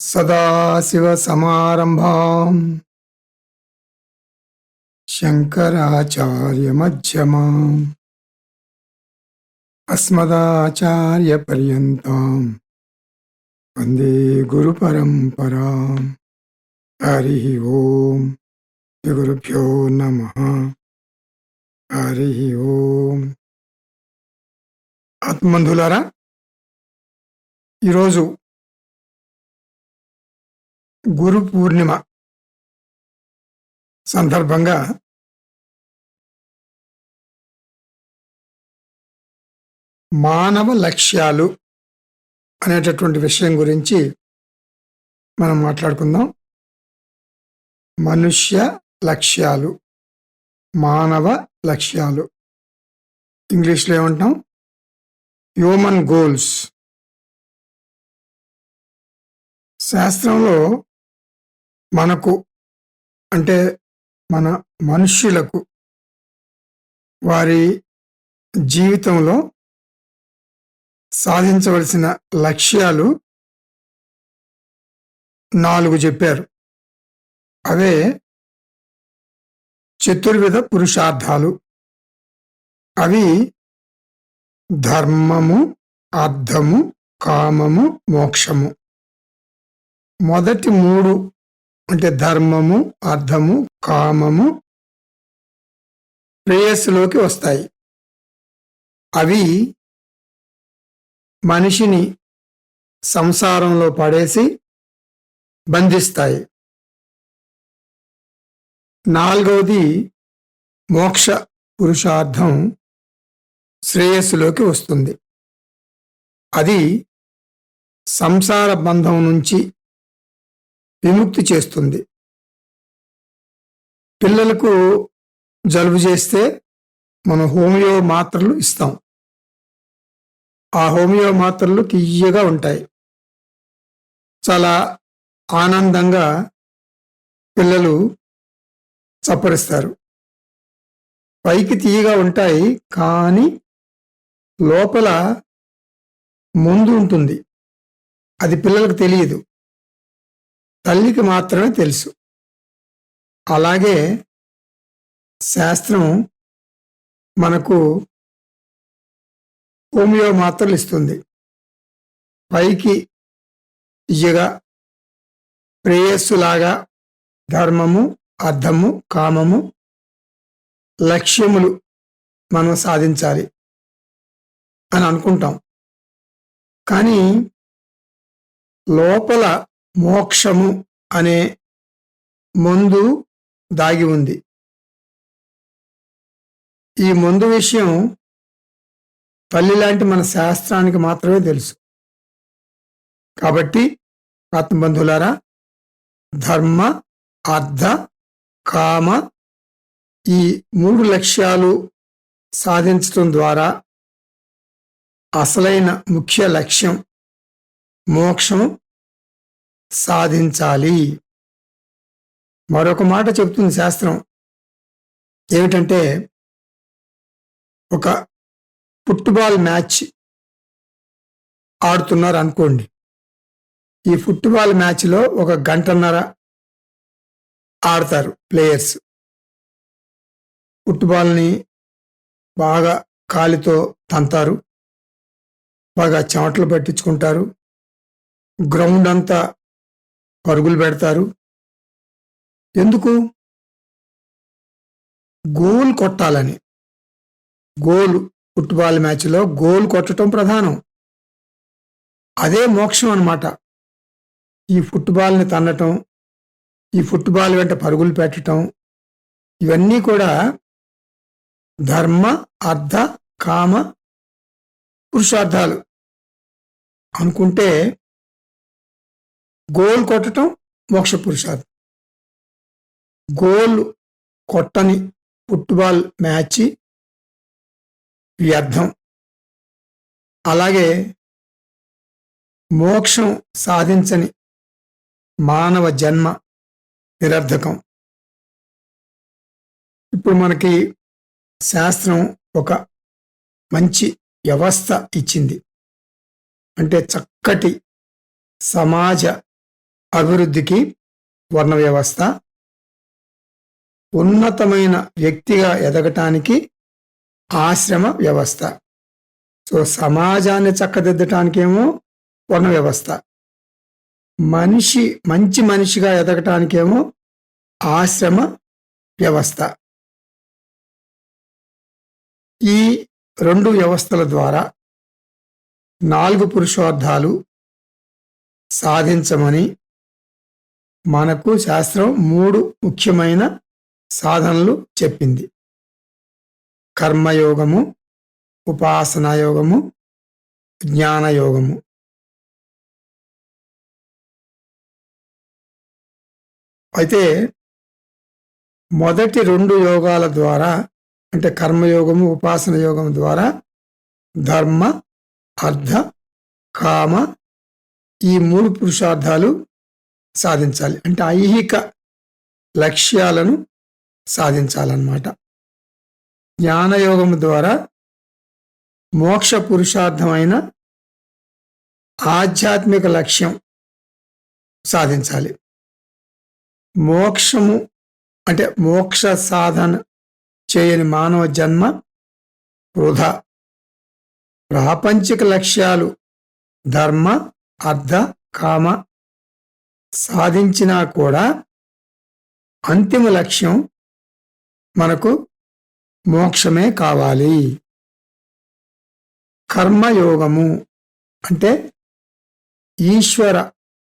సదాశివసమారంభాం శంకరాచార్యమ్యమాం అస్మదాచార్యపర్యంతం వందే గురు పరంపరా హరి ఓం శ్రీ గురుభ్యో నమ హరి ఓం ఆత్మంధులారా ఈరోజు గురు పూర్ణిమ సందర్భంగా మానవ లక్ష్యాలు అనేటటువంటి విషయం గురించి మనం మాట్లాడుకుందాం. మనుష్య లక్ష్యాలు మానవ లక్ష్యాలు. ఇంగ్లీష్లో ఏమంటాం హ్యూమన్ గోల్స్ శాస్త్రంలో మనకు అంటే మన మనుష్యులకు వారి జీవితంలో సాధించవలసిన లక్ష్యాలు నాలుగు చెప్పారు. అవే చతుర్విధ పురుషార్థాలు. అవి ధర్మము అర్థము కామము మోక్షము. మొదటి మూడు అంటే ధర్మము అర్థము కామము ప్రేయస్సులోకి వస్తాయి. అవి మనిషిని సంసారంలో పడేసి బంధిస్తాయి. నాలుగవది మోక్ష పురుషార్థం శ్రేయస్సులోకి వస్తుంది. అది సంసార బంధం నుంచి విముక్తి చేస్తుంది. పిల్లలకు జలుబు చేస్తే మనం హోమియో మాత్రలు ఇస్తాం. ఆ హోమియో మాత్రలు తీయగా ఉంటాయి. చాలా ఆనందంగా పిల్లలు చప్పరిస్తారు. పైకి తీయగా ఉంటాయి కానీ లోపల ముందు ఉంటుంది. అది పిల్లలకు తెలియదు. తల్లికి మాత్రమే తెలుసు. అలాగే శాస్త్రం మనకు హోమియో మాత్రలు ఇస్తుంది. పైకి ఇయ్యగా ప్రేయస్సులాగా ధర్మము అర్థము కామము లక్ష్యములు మనం సాధించాలి అని అనుకుంటాం. కానీ లోపల మోక్షము అనే మందు దాగి ఉంది. ఈ మందు విషయం తల్లి లాంటి మన శాస్త్రానికి మాత్రమే తెలుసు. కాబట్టి ఆత్మబంధువులారా ధర్మ అర్థ కామ ఈ మూడు లక్ష్యాలు సాధించడం ద్వారా అసలైన ముఖ్య లక్ష్యం మోక్షం సాధించాలి. మరొక మాట చెప్తుంది శాస్త్రం. ఏమిటంటే ఒక ఫుట్బాల్ మ్యాచ్ ఆడుతున్నారు అనుకోండి. ఈ ఫుట్బాల్ మ్యాచ్లో ఒక గంటన్నర ఆడతారు ప్లేయర్స్. ఫుట్బాల్ని బాగా కాలితో తంతారు. బాగా చెమటలు పట్టించుకుంటారు. గ్రౌండ్ అంతా పరుగులు పెడతారు. ఎందుకు? గోల్ కొట్టాలని. గోల్ ఫుట్బాల్ మ్యాచ్లో గోల్ కొట్టడం ప్రధానం. అదే మోక్షం అనమాట ఈ ఫుట్బాల్ని తన్నటం ఈ ఫుట్బాల్ వెంట పరుగులు పెట్టడం ఇవన్నీ కూడా ధర్మ అర్థ కామ పురుషార్థాలు. అనుకుంటే గోల్ కొట్టడం మోక్ష పురుషార్థం. గోల్ కొట్టని ఫుట్బాల్ మ్యాచ్ వ్యర్థం అలాగే మోక్షం సాధించని మానవ జన్మ నిరర్ధకం. ఇప్పుడు మనకి శాస్త్రం ఒక మంచి వ్యవస్థ ఇచ్చింది. అంటే చక్కటి సమాజ అభివృద్ధికి వర్ణ వ్యవస్థ ఉన్నతమైన వ్యక్తిగా ఎదగటానికి ఆశ్రమ వ్యవస్థ. సో సమాజాన్ని చక్కదిద్దటానికేమో వర్ణ వ్యవస్థ మనిషి మంచి మనిషిగా ఎదగటానికేమో ఆశ్రమ వ్యవస్థ. ఈ రెండు వ్యవస్థల ద్వారా నాలుగు పురుషార్థాలు సాధించమని మనకు శాస్త్రం మూడు ముఖ్యమైన సాధనలు చెప్పింది. కర్మయోగము ఉపాసనాయోగము జ్ఞానయోగము అయితే మొదటి రెండు యోగాల ద్వారా అంటే కర్మయోగము ఉపాసన యోగం ద్వారా ధర్మ అర్థ కామ ఈ మూడు పురుషార్థాలు సాధించాలి. అంటే ఐహిక లక్ష్యాలను సాధించాలన్నమాట. జ్ఞానయోగం ద్వారా మోక్ష పురుషార్థమైన ఆధ్యాత్మిక లక్ష్యం సాధించాలి. మోక్షము అంటే మోక్ష సాధన చేయని మానవ జన్మ వృధా. ప్రాపంచిక లక్ష్యాలు ధర్మ అర్థ కామ సాధించినా కూడా అంతిమ లక్ష్యం మనకు మోక్షమే కావాలి. కర్మయోగము అంటే ఈశ్వర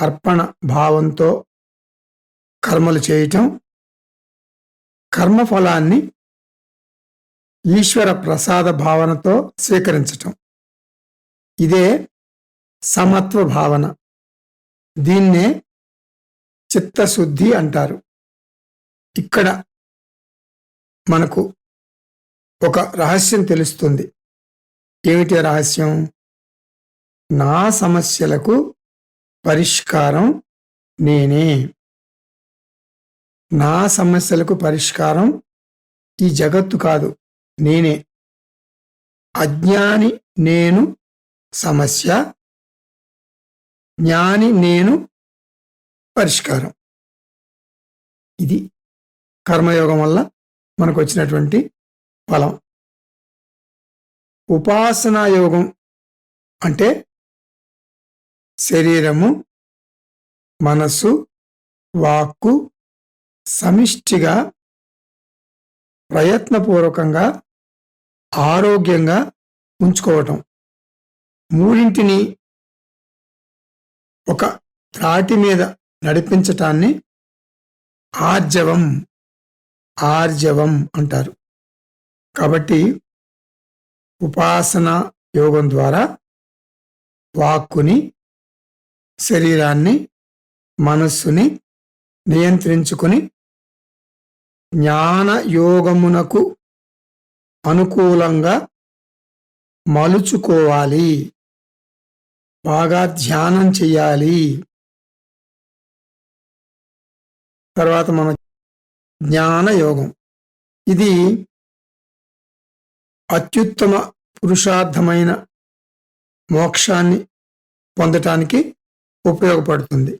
అర్పణ భావంతో కర్మలు చేయటం కర్మఫలాన్ని ఈశ్వర ప్రసాద భావనతో స్వీకరించటం. ఇదే సమత్వ భావన. దీన్నే చిత్తశుద్ధి అంటారు. ఇక్కడ మనకు ఒక రహస్యం తెలుస్తుంది. ఏమిటి రహస్యం? నా సమస్యలకు పరిష్కారం నేనే. నా సమస్యలకు పరిష్కారం ఈ జగత్తు కాదు నేనే. అజ్ఞాని నేను సమస్య జ్ఞాని నేను పరిష్కారం. ఇది కర్మయోగం వల్ల మనకు వచ్చినటువంటి ఫలం. ఉపాసనా యోగం అంటే శరీరము మనస్సు వాక్కు సమిష్టిగా ప్రయత్నపూర్వకంగా ఆరోగ్యంగా ఉంచుకోవటం. మూడింటిని ఒక త్రాటి మీద నడిపించటాన్ని ఆర్జవం ఆర్జవం అంటారు. కాబట్టి ఉపాసన యోగం ద్వారా వాక్కుని శరీరాన్ని మనస్సుని నియంత్రించుకుని జ్ఞాన యోగమునకు అనుకూలంగా మలుచుకోవాలి. బాగా ధ్యానం చేయాలి తర్వాత మన జ్ఞాన యోగం ఇది అత్యుత్తమ పురుషార్థమైన మోక్షాన్ని పొందటానికి ఉపయోగపడుతుంది.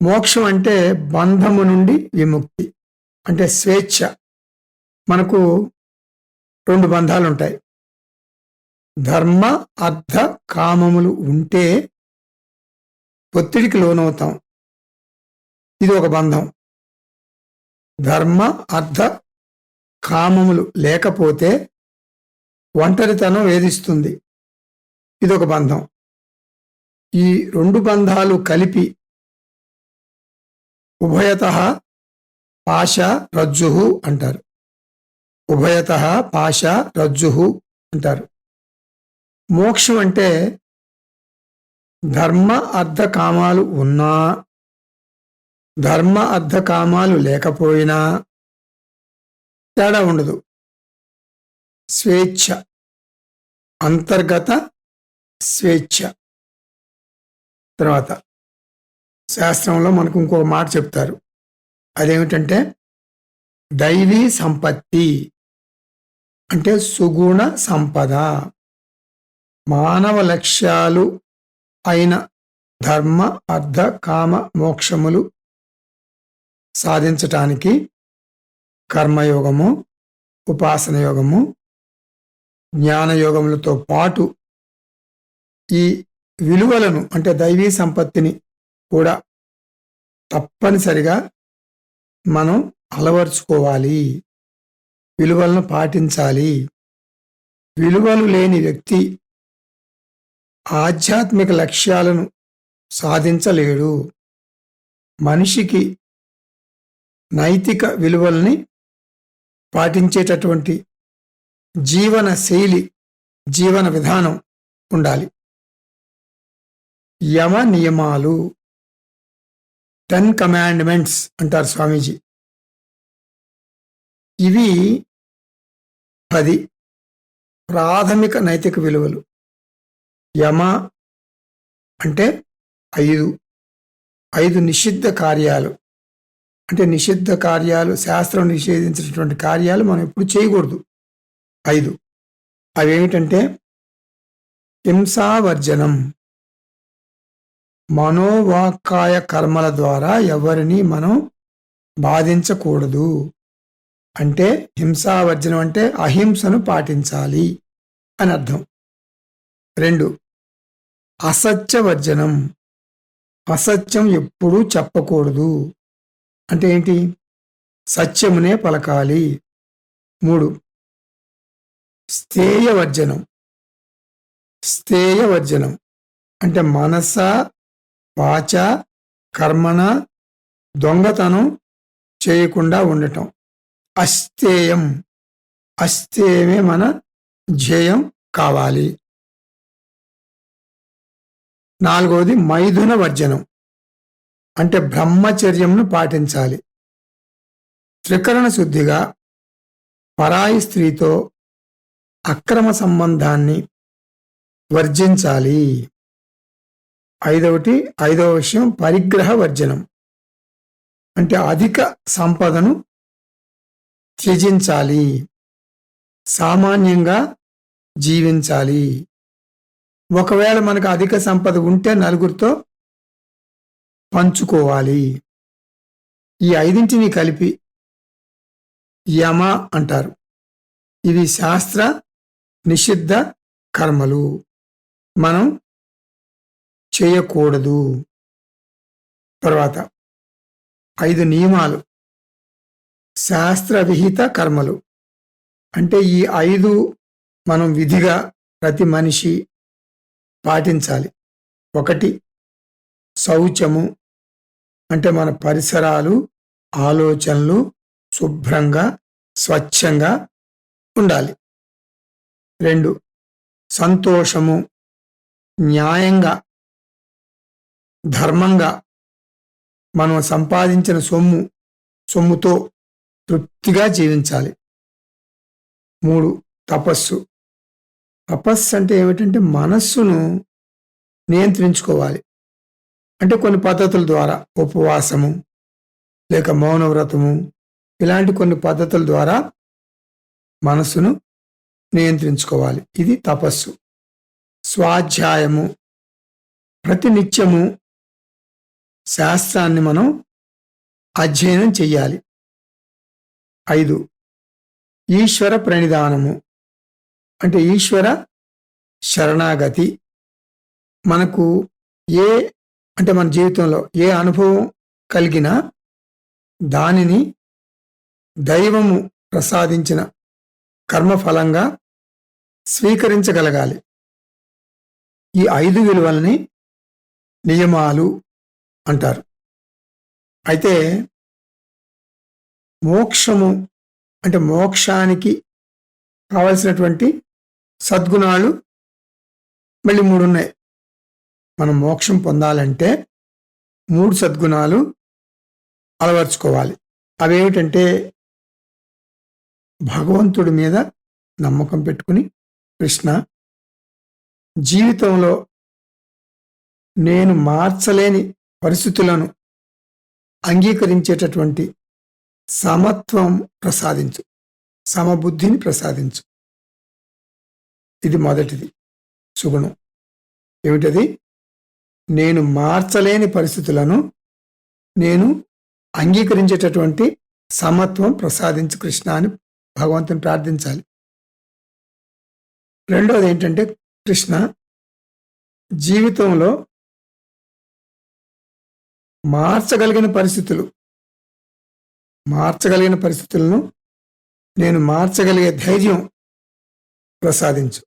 మోక్షం అంటే బంధము నుండి విముక్తి అంటే స్వేచ్ఛ. మనకు రెండు బంధాలు ఉంటాయి ధర్మ అర్థ కామములు ఉంటే ఒత్తిడికి లోనవుతాం. ఇది ఒక బంధం. ధర్మ అర్థ కామములు లేకపోతే ఒంటరితనం వేధిస్తుంది. ఇదొక బంధం. ఈ రెండు బంధాలు కలిపి ఉభయత పాశ రజ్జు అంటారు. ఉభయత పాశ రజ్జు అంటారు. మోక్షం అంటే ధర్మ అర్థ కామాలు ఉన్నా ధర్మ అర్థకామాలు లేకపోయినా తేడా ఉండదు. స్వేచ్ఛ అంతర్గత స్వేచ్ఛ. తర్వాత శాస్త్రంలో మనకు ఇంకొక మాట చెప్తారు. అదేమిటంటే దైవీ సంపత్తి అంటే సుగుణ సంపద. మానవ లక్ష్యాలు అయిన ధర్మ అర్థ కామ మోక్షములు సాధించటానికి కర్మయోగము ఉపాసన యోగము జ్ఞానయోగములతో పాటు ఈ విలువలను అంటే దైవీ సంపత్తిని కూడా తప్పనిసరిగా మనం అలవర్చుకోవాలి. విలువలను పాటించాలి. విలువలు లేని వ్యక్తి ఆధ్యాత్మిక లక్ష్యాలను సాధించలేడు. మనిషికి నైతిక విలువల్ని పాటించేటటువంటి జీవన శైలి జీవన విధానం ఉండాలి. యమ నియమాలు టెన్ కమాండ్మెంట్స్ అంటారు స్వామీజీ. ఇవి పది ప్రాథమిక నైతిక విలువలు. యమ అంటే ఐదు ఐదు నిషిద్ధ కార్యాలు. అంటే నిషిద్ధ కార్యాలు శాస్త్రం నిషేధించినటువంటి కార్యాలు మనం ఎప్పుడు చేయకూడదు. ఐదు. అవేమిటంటే హింసావర్జనం. మనోవాకాయ కర్మల ద్వారా ఎవరిని మనం బాధించకూడదు. అంటే హింసావర్జనం అంటే అహింసను పాటించాలి అని అర్థం. రెండు. అసత్యవర్జనం. అసత్యం ఎప్పుడూ చెప్పకూడదు. అంటే ఏంటి? సత్యమునే పలకాలి. మూడు. స్థేయవర్జనం. స్థేయవర్జనం అంటే మనస వాచ కర్మణ దొంగతనం చేయకుండా ఉండటం. అస్థేయం. అస్థేయమే మన ధ్యేయం కావాలి. నాలుగవది మైథున వర్జనం. అంటే బ్రహ్మచర్యంను పాటించాలి. త్రికరణ శుద్ధిగా పరాయి స్త్రీతో అక్రమ సంబంధాన్ని వర్జించాలి. ఐదవటి ఐదవ విషయం పరిగ్రహ వర్జనం. అంటే అధిక సంపదను త్యజించాలి. సామాన్యంగా జీవించాలి. ఒకవేళ మనకు అధిక సంపద ఉంటే నలుగురితో పంచుకోవాలి. ఈ ఐదింటిని కలిపి యమ అంటారు. ఇవి శాస్త్ర నిషిద్ధ కర్మలు. మనం చేయకూడదు. తర్వాత ఐదు నియమాలు. శాస్త్ర విహిత కర్మలు. అంటే ఈ ఐదు మనం విధిగా ప్రతి మనిషి పాటించాలి. ఒకటి శౌచము. అంటే మన పరిసరాలు ఆలోచనలు శుభ్రంగా స్వచ్ఛంగా ఉండాలి. రెండు సంతోషము న్యాయంగా ధర్మంగా మనం సంపాదించిన సొమ్ము సొమ్ముతో తృప్తిగా జీవించాలి. మూడు తపస్సు. తపస్సు అంటే ఏమిటంటే మనస్సును నియంత్రించుకోవాలి. అంటే కొన్ని పద్ధతుల ద్వారా ఉపవాసము లేక మౌనవ్రతము ఇలాంటి కొన్ని పద్ధతుల ద్వారా మనస్సును నియంత్రించుకోవాలి. ఇది తపస్సు. స్వాధ్యాయము. ప్రతినిత్యము శాస్త్రాన్ని మనం అధ్యయనం చెయ్యాలి. ఐదు. ఈశ్వర ప్రణిధానము అంటే ఈశ్వర శరణాగతి. మనకు ఏ అంటే మన జీవితంలో ఏ అనుభవం కలిగినా దానిని దైవము ప్రసాదించిన కర్మఫలంగా స్వీకరించగలగాలి. ఈ ఐదు విలువల్ని నియమాలు అంటారు. అయితే మోక్షము అంటే మోక్షానికి కావలసినటువంటి సద్గుణాలు మళ్ళీ మూడు ఉన్నాయి మనం మోక్షం పొందాలంటే మూడు సద్గుణాలు అలవర్చుకోవాలి. అవేమిటంటే భగవంతుడి మీద నమ్మకం పెట్టుకుని కృష్ణ జీవితంలో నేను మార్చలేని పరిస్థితులను అంగీకరించేటటువంటి సమత్వం ప్రసాదించు సమబుద్ధిని ప్రసాదించు. ఇది మొదటిది సుగుణం. ఏమిటది? నేను మార్చలేని పరిస్థితులను నేను అంగీకరించేటటువంటి సమత్వం ప్రసాదించు కృష్ణ అని భగవంతుని ప్రార్థించాలి. రెండవది ఏంటంటే కృష్ణ జీవితంలో మార్చగలిగిన పరిస్థితులు మార్చగలిగిన పరిస్థితులను నేను మార్చగలిగే ధైర్యం ప్రసాదించు.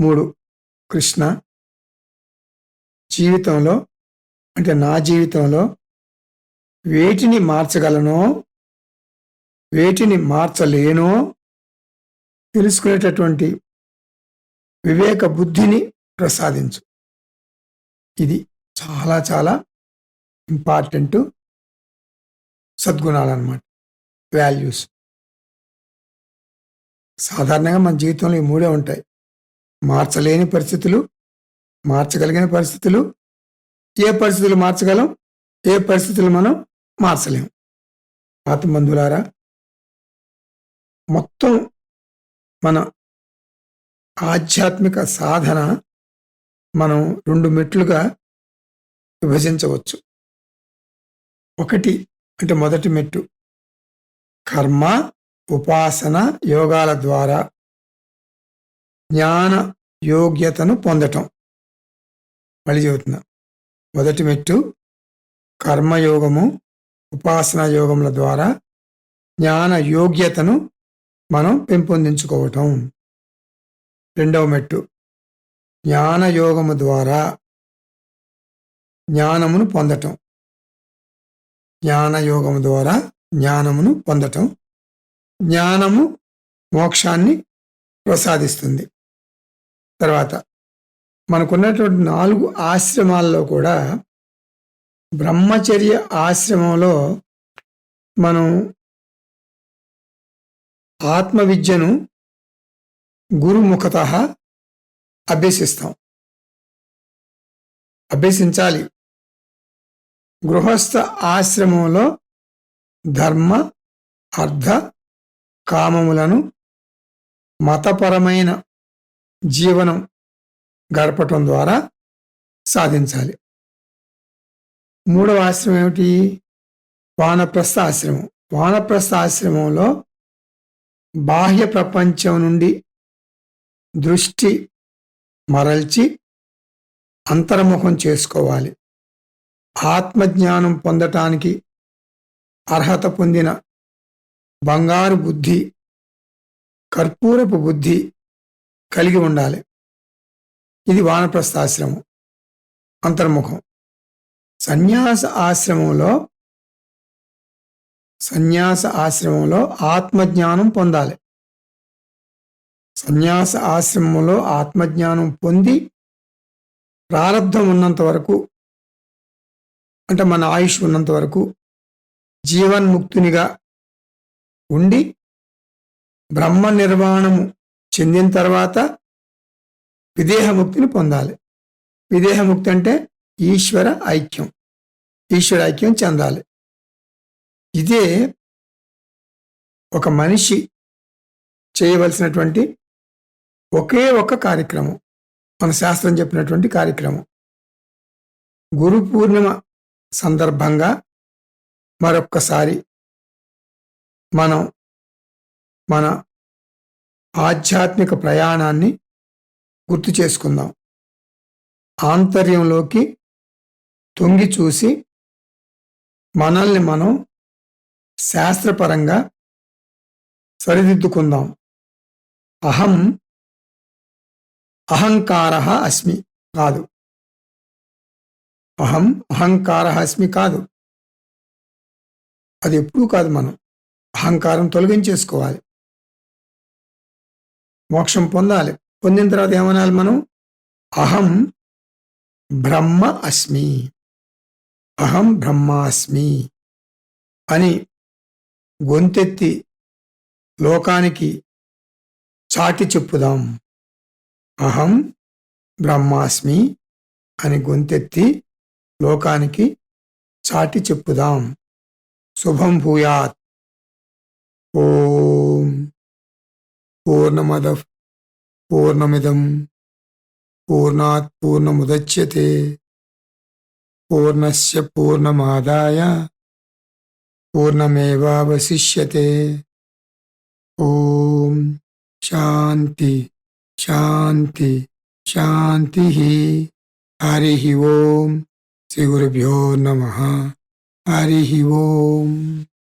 మూడు కృష్ణ జీవితంలో అంటే నా జీవితంలో వేటిని మార్చగలనో వేటిని మార్చలేనో తెలుసుకునేటటువంటి వివేక బుద్ధిని ప్రసాదించు. ఇది చాలా చాలా ఇంపార్టెంట్ సద్గుణాలు అన్నమాట వాల్యూస్. సాధారణంగా మన జీవితంలో ఈ మూడే ఉంటాయి. మార్చలేని పరిస్థితులు మార్చగలిగిన పరిస్థితులు. ఏ పరిస్థితులు మార్చగలం? ఏ పరిస్థితులు మనం మార్చలేం? ఆత్మబంధులారా మొత్తం మన ఆధ్యాత్మిక సాధన మనం రెండు మెట్లుగా విభజించవచ్చు. ఒకటి అంటే మొదటి మెట్టు కర్మ ఉపాసన యోగాల ద్వారా. జ్ఞాన యోగ్యతను పొందటం. మళ్ళీ చెబుతున్నా మొదటి మెట్టు కర్మయోగము ఉపాసనా యోగముల ద్వారా జ్ఞాన యోగ్యతను మనం పెంపొందించుకోవటం. రెండవ మెట్టు జ్ఞానయోగము ద్వారా జ్ఞానమును పొందటం. జ్ఞానయోగము ద్వారా జ్ఞానమును పొందటం. జ్ఞానము మోక్షాన్ని ప్రసాదిస్తుంది. తర్వాత మనకున్నటువంటి నాలుగు ఆశ్రమాల్లో కూడా బ్రహ్మచర్య ఆశ్రమంలో మనం ఆత్మవిద్యను గురుముఖత అభ్యసిస్తాం. అభ్యసించాలి. గృహస్థ ఆశ్రమంలో ధర్మ అర్థ కామములను మతపరమైన జీవనం గడపటం ద్వారా సాధించాలి. మూడవ ఆశ్రమం ఏమిటి? వానప్రస్థ ఆశ్రమం. వానప్రస్థ ఆశ్రమంలో బాహ్య ప్రపంచం నుండి దృష్టి మరల్చి అంతర్ముఖం చేసుకోవాలి. ఆత్మజ్ఞానం పొందటానికి అర్హత పొందిన బంగారు బుద్ధి కర్పూరపు బుద్ధి కలిగి ఉండాలి. ఇది వానప్రస్థాశ్రమం అంతర్ముఖం. సన్యాస ఆశ్రమంలో సన్యాస ఆశ్రమంలో ఆత్మజ్ఞానం పొందాలి. సన్యాస ఆశ్రమంలో ఆత్మజ్ఞానం పొంది ప్రారంధం ఉన్నంత వరకు అంటే మన ఆయుష్ ఉన్నంత వరకు జీవన్ముక్తునిగా ఉండి బ్రహ్మ నిర్వాణము చెందిన తర్వాత విదేహముక్తిని పొందాలి. విదేహముక్తి అంటే ఈశ్వర ఐక్యం. ఈశ్వర ఐక్యం చెందాలి. ఇదే ఒక మనిషి చేయవలసినటువంటి ఒకే ఒక కార్యక్రమం. మన శాస్త్రం చెప్పినటువంటి కార్యక్రమం. గురు పూర్ణిమ సందర్భంగా మరొక్కసారి మనం మన ఆధ్యాత్మిక ప్రయాణాన్ని గుర్తు చేసుకుందాం. ఆంతర్యంలోకి తొంగి చూసి మనల్ని మనం శాస్త్రపరంగా సరిదిద్దుకుందాం. అహం అహంకార అస్మి కాదు. అహం అహంకార అస్మి కాదు. అది ఎప్పుడూ కాదు మనం. అహంకారం తొలగించేసుకోవాలి. మోక్షం పొందాలి. పొందిన తర్వాత ఏమనాలి మనం? అహం బ్రహ్మ అస్మి. అహం బ్రహ్మాస్మి అని గొంతెత్తి లోకానికి చాటి చెప్పుదాం. అహం బ్రహ్మాస్మి అని గొంతెత్తి లోకానికి చాటి చెప్పుదాం. శుభం భూయాత్. ఓం. పూర్ణమద పూర్ణమిదం పూర్ణాత్ పూర్ణముదచ్యతే పూర్ణస్య పూర్ణమాదాయ పూర్ణమేవావశిష్యతే ఓం శాంతి శాంతి శాంతి హరి ఓం శ్రీ గురుభ్యో నమ హరి ఓం